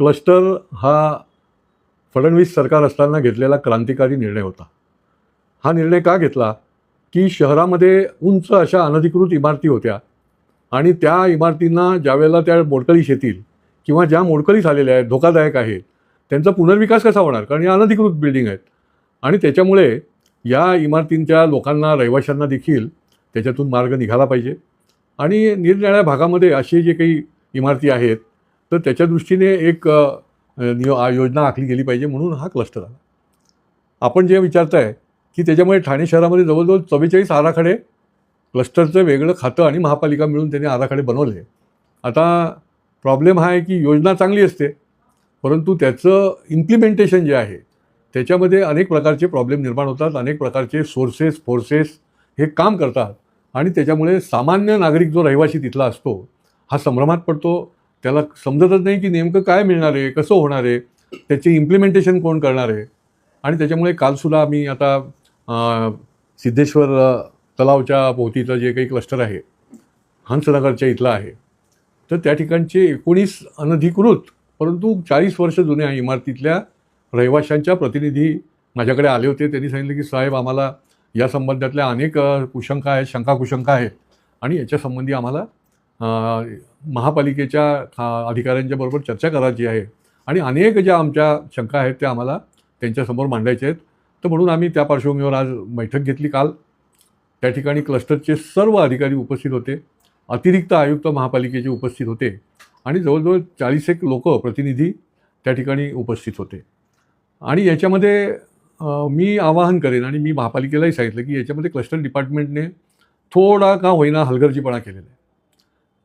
Cluster हा फडणवीस सरकार असताना घेतलेला क्रांतिकारी निर्णय होता. हा निर्णय का घेतला? की शहरामध्ये उंच अशा अनधिकृत इमारती होत्या आणि त्या इमारतींना ज्यावेळेला त्या मोडकळीस येतील किंवा ज्या मोडकळीस आलेल्या आहेत धोकादायक आहेत त्यांचा पुनर्विकास कसा होणार? कारण या अनधिकृत बिल्डिंग आहेत. आणि त्याच्यामुळे या इमारतींच्या लोकांना रहिवाशांना देखील त्याच्यातून मार्ग निघाला पाहिजे. आणि निरनिराळ्या भागामध्ये असे जे काही इमारती आहेत तर त्याच्या दृष्टीने एक नियो योजना आखली गेली पाहिजे म्हणून हा क्लस्टर आला. आपण जे विचारताय की त्याच्यामुळे ठाणे शहरामध्ये जवळजवळ चव्वेचाळीस आराखडे क्लस्टरचं वेगळं खातं आणि महापालिका मिळून त्यांनी आराखडे बनवले. आता प्रॉब्लेम हा आहे की योजना चांगली असते परंतु त्याचं इम्प्लिमेंटेशन जे आहे त्याच्यामध्ये अनेक प्रकारचे प्रॉब्लेम निर्माण होतात अनेक प्रकारचे सोर्सेस फोर्सेस हे काम करतात आणि त्याच्यामुळे सामान्य नागरिक जो रहिवासी तिथला असतो हा संभ्रमात पडतो त्याला समजतच नाही की नेमकं काय मिळणार आहे कसं होणार आहे त्याचे इम्प्लिमेंटेशन कोण करणार आहे. आणि त्याच्यामुळे कालसुद्धा आम्ही आता सिद्धेश्वर तलावच्या भोवतीचं जे काही क्लस्टर आहे हंसनगरच्या इथला आहे. तर त्या ठिकाणचे एकोणीस अनधिकृत परंतु चाळीस वर्ष जुन्या इमारतीतल्या रहिवाशांच्या प्रतिनिधी माझ्याकडे आले होते. त्यांनी सांगितलं की साहेब आम्हाला या संबंधातल्या अनेक कुशंका आहेत शंका कुशंका आहेत. आणि याच्यासंबंधी आम्हाला महापालिकेच्या अधिकाऱ्यांच्या बरोबर चर्चा करायची आहे. आणि अनेक ज्या आमच्या शंका आहेत त्या आम्हाला त्यांच्यासमोर मांडायच्या आहेत. तर म्हणून आम्ही त्या पार्श्वभूमीवर आज बैठक घेतली काल. त्या ठिकाणी क्लस्टरचे सर्व अधिकारी उपस्थित होते. अतिरिक्त आयुक्त महापालिकेचे उपस्थित होते. आणि जवळजवळ चाळीस एक लोक प्रतिनिधी त्या ठिकाणी उपस्थित होते. आणि याच्यामध्ये मी आवाहन करेन आणि मी महापालिकेलाही सांगितलं की याच्यामध्ये क्लस्टर डिपार्टमेंटने थोडा का होईना हलगर्जीपणा केलेला आहे.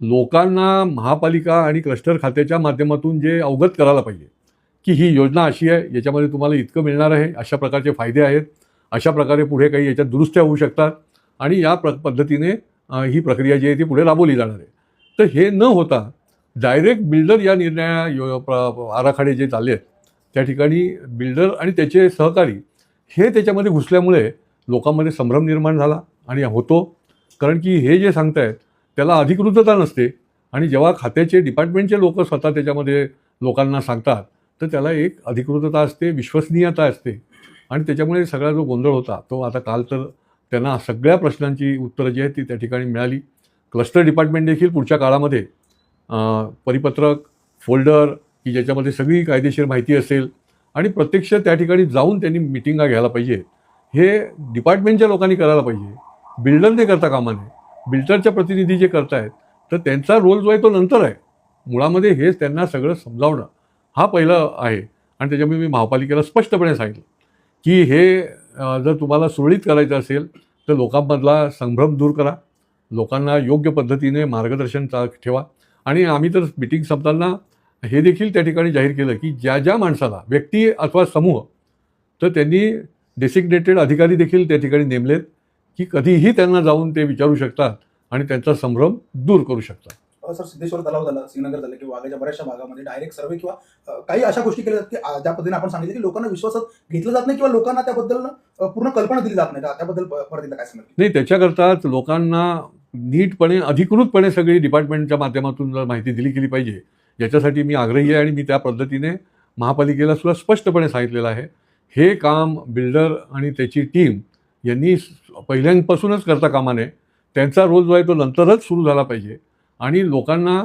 लोकांना महापालिका आणि क्लस्टर खात्याच्या माध्यमातून जे अवगत करायला पाहिजे की ही योजना अशी आहे याच्यामध्ये तुम्हाला इतकं मिळणार आहे अशा प्रकारचे फायदे आहेत अशा प्रकारे पुढे काही याच्यात दुरुस्त्या होऊ शकतात आणि या प्र पद्धतीने ही प्रक्रिया जी आहे ती पुढे राबवली जाणार आहे. तर हे न होता डायरेक्ट बिल्डर या निर्णया यो प्र आराखडे जे चालले आहेत त्या ठिकाणी बिल्डर आणि त्याचे सहकारी हे त्याच्यामध्ये घुसल्यामुळे लोकांमध्ये संभ्रम निर्माण झाला आणि होतो. कारण की हे जे सांगतायत त्याला अधिकृतता नसते. आणि जेव्हा खात्याचे डिपार्टमेंटचे लोक स्वतः त्याच्यामध्ये लोकांना सांगतात तर त्याला एक अधिकृतता असते विश्वसनीयता असते. आणि त्याच्यामुळे सगळा जो गोंधळ होता तो आता काल तर त्यांना सगळ्या प्रश्नांची उत्तरं जी आहेत ती त्या ठिकाणी मिळाली. क्लस्टर डिपार्टमेंट देखील पुढच्या काळामध्ये परिपत्रक फोल्डर की ज्याच्यामध्ये सगळी कायदेशीर माहिती असेल. आणि प्रत्यक्ष त्या ठिकाणी जाऊन त्यांनी मिटिंगा घ्यायला पाहिजे. हे डिपार्टमेंटच्या लोकांनी करायला पाहिजे. बिल्डरने करता कामा नये बिल्टरच्या प्रतिनिधी जे करतायत तर त्यांचा रोल जो आहे तो नंतर आहे. मुळामध्ये हेच त्यांना सगळं समजावणं हा पहिलं आहे. आणि त्याच्यामुळे मी महापालिकेला स्पष्टपणे सांगितलं की हे जर तुम्हाला सुरळीत करायचं असेल तर लोकांमधला संभ्रम दूर करा. लोकांना योग्य पद्धतीने मार्गदर्शन चा ठेवा. आणि आम्ही तर मिटिंग संपताना हे देखील त्या ठिकाणी जाहीर केलं की ज्या ज्या माणसाला व्यक्ती अथवा समूह तर त्यांनी डेसिग्नेटेड अधिकारी देखील त्या ठिकाणी नेमलेत. की कधीही त्यांना जाऊन ते विचारू शकतात आणि त्यांचा संभ्रम दूर करू शकतात. सर सिद्धेश्वर तलाव झालं श्रीनगर झालं किंवा वाघाच्या बऱ्याचशा भागामध्ये डायरेक्ट सर्वे किंवा काही अशा गोष्टी केल्या जातात की ज्या पद्धतीने आपण सांगितलं की लोकांना विश्वासात घेतलं जात नाही किंवा लोकांना त्याबद्दल पूर्ण कल्पना दिली जात नाही. त्याबद्दल परत काय सांगाल? नाही त्याच्याकरताच लोकांना नीटपणे अधिकृतपणे सगळी डिपार्टमेंटच्या माध्यमातून जर माहिती दिली गेली पाहिजे याच्यासाठी मी आग्रही आहे आणि मी त्या पद्धतीने महापालिकेला सुद्धा स्पष्टपणे सांगितलेलं आहे. हे काम बिल्डर आणि त्याची टीम यांनी पहिल्यांपासूनच करता कामा नये. त्यांचा रोल जो आहे तो नंतरच सुरू झाला पाहिजे. आणि लोकांना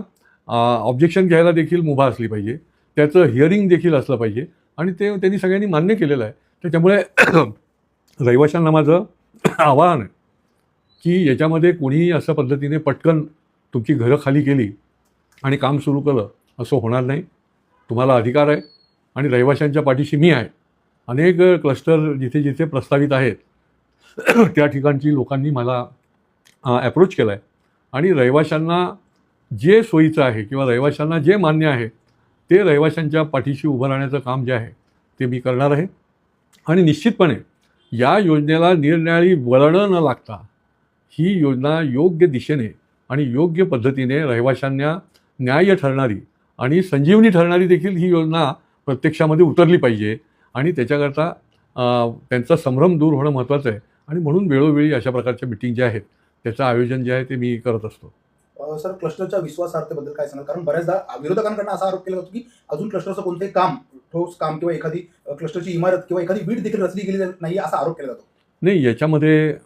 ऑब्जेक्शन घ्यायला देखील मुभा असली पाहिजे. त्याचं हिअरिंग देखील असलं पाहिजे. आणि ते त्यांनी सगळ्यांनी मान्य केलेलं आहे. त्याच्यामुळे रहिवाशांना माझं आवाहन आहे की याच्यामध्ये कोणीही अशा पद्धतीने पटकन तुमची घरं खाली केली आणि काम सुरू केलं असं होणार नाही. तुम्हाला अधिकार आहे आणि रहिवाशांच्या पाठीशी मी आहे. अनेक क्लस्टर जिथे जिथे प्रस्तावित आहेत त्या ठिकाणची लोकांनी मला ॲप्रोच केला आहे आणि रहिवाशांना जे सोयीचं आहे किंवा रहिवाशांना जे मान्य आहे ते रहिवाशांच्या पाठीशी उभं राहण्याचं काम जे आहे ते मी करणार आहे. आणि निश्चितपणे या योजनेला निरनिराळी वळणं न लागता ही योजना योग्य दिशेने आणि योग्य पद्धतीने रहिवाशांना न्याय्य ठरणारी आणि संजीवनी ठरणारी देखील ही योजना प्रत्यक्षामध्ये उतरली पाहिजे. आणि त्याच्याकरता त्यांचा संभ्रम दूर होणं महत्त्वाचं आहे. आणि म्हणून वेळोवेळी अशा प्रकारच्या मिटिंग ज्या आहेत त्याचं आयोजन जे आहे ते मी करत असतो. सर क्लस्टरच्या विश्वासार्हतेबद्दल काय सांगाल? कारण बऱ्याचदा विरोधकांकडून असा आरोप केला जातो की अजून क्लस्टरचं कोणतेही काम ठोस काम किंवा एखादी क्लस्टरची इमारत किंवा एखादी वीट देखील रचली गेली नाही असा आरोप केला जातो. नाही याच्यामध्ये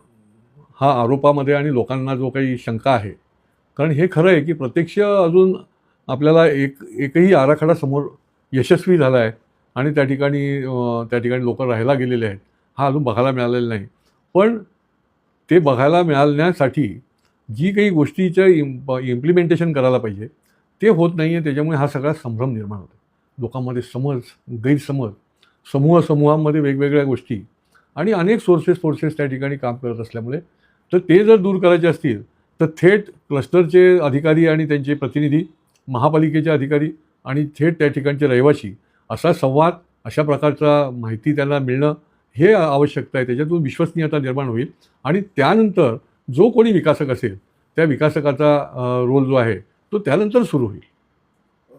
हा आरोपामध्ये आणि लोकांना जो काही शंका आहे कारण हे खरं आहे की प्रत्यक्ष अजून आपल्याला एक एकही आराखडा समोर यशस्वी झाला आहे आणि त्या ठिकाणी त्या ठिकाणी लोक राहायला गेलेले आहेत हा अजून बघायला मिळालेला नाही. पण ते बघायला मिळालण्यासाठी जी काही गोष्टीचं इम्प इम्प्लिमेंटेशन करायला पाहिजे ते होत नाही आहे त्याच्यामुळे हा सगळा संभ्रम निर्माण होतो. लोकांमध्ये समज गैरसमज समूह समूहामध्ये वेगवेगळ्या गोष्टी आणि अनेक सोर्सेस फोर्सेस त्या ठिकाणी काम करत असल्यामुळे तर ते जर दूर करायचे असतील तर थेट क्लस्टरचे अधिकारी आणि त्यांचे प्रतिनिधी महापालिकेचे अधिकारी आणि थेट त्या ठिकाणचे रहिवासी असा संवाद अशा प्रकारचा माहिती त्यांना मिळणं हे आवश्यकता आहे त्याच्यातून विश्वसनीयता निर्माण होईल. आणि त्यानंतर जो कोणी विकासक असेल त्या विकासकाचा रोल जो आहे तो त्यानंतर सुरू होईल.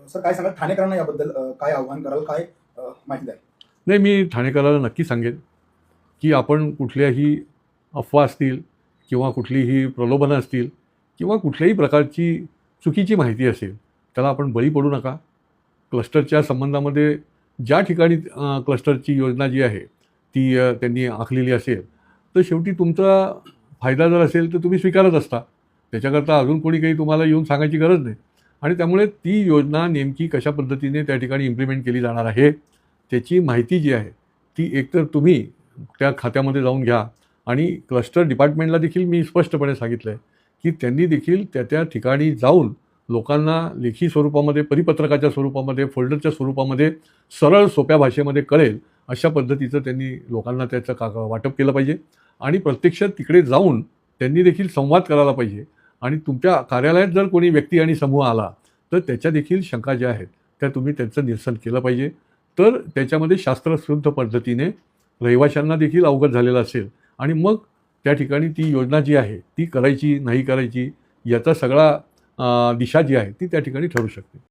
सर काय सांगाल? ठाणेकरांना याबद्दल काय आव्हान कराल काय माहिती द्याल? नाही मी ठाणेकराला नक्की सांगेन की आपण कुठल्याही अफवा असतील किंवा कुठलीही प्रलोभनं असतील किंवा कुठल्याही प्रकारची चुकीची माहिती असेल त्याला आपण बळी पडू नका. क्लस्टरच्या संबंधामध्ये ज्या ठिकाणी क्लस्टरची योजना जी आहे ती त्यांनी आखलेली असेल. तर शेवटी तुमचा फायदा जर असेल तर तुम्ही स्वीकारत असता. त्याच्याकरता अजून कोणी काही तुम्हाला येऊन सांगायची गरज नाही. आणि त्यामुळे ती योजना नेमकी कशा पद्धतीने त्या ठिकाणी इम्प्लिमेंट केली जाणार आहे त्याची माहिती जी आहे ती एकतर तुम्ही त्या खात्यामध्ये जाऊन घ्या. आणि क्लस्टर डिपार्टमेंटला देखील मी स्पष्टपणे सांगितलं आहे की त्यांनी देखील त्या त्या ठिकाणी जाऊन लोकांना लेखी स्वरूपामध्ये परिपत्रकाच्या स्वरूपामध्ये फोल्डरच्या स्वरूपामध्ये सरळ सोप्या भाषेमध्ये कळेल अशा पद्धतीचं त्यांनी लोकांना त्याचं का वाटप केलं पाहिजे. आणि प्रत्यक्षात तिकडे जाऊन त्यांनी देखील संवाद करायला पाहिजे. आणि तुमच्या कार्यालयात जर कोणी व्यक्ती आणि समूह आला तर त्याच्या देखील शंका ज्या आहेत त्या तुम्ही त्यांचं निरसन केलं पाहिजे. तर त्याच्यामध्ये शास्त्रशुद्ध पद्धतीने रहिवाशांना देखील अवगत झालेलं असेल. आणि मग त्या ठिकाणी ती योजना जी आहे ती करायची नाही करायची याचा सगळा दिशा जी आहे ती त्या ठिकाणी ठरू शकते.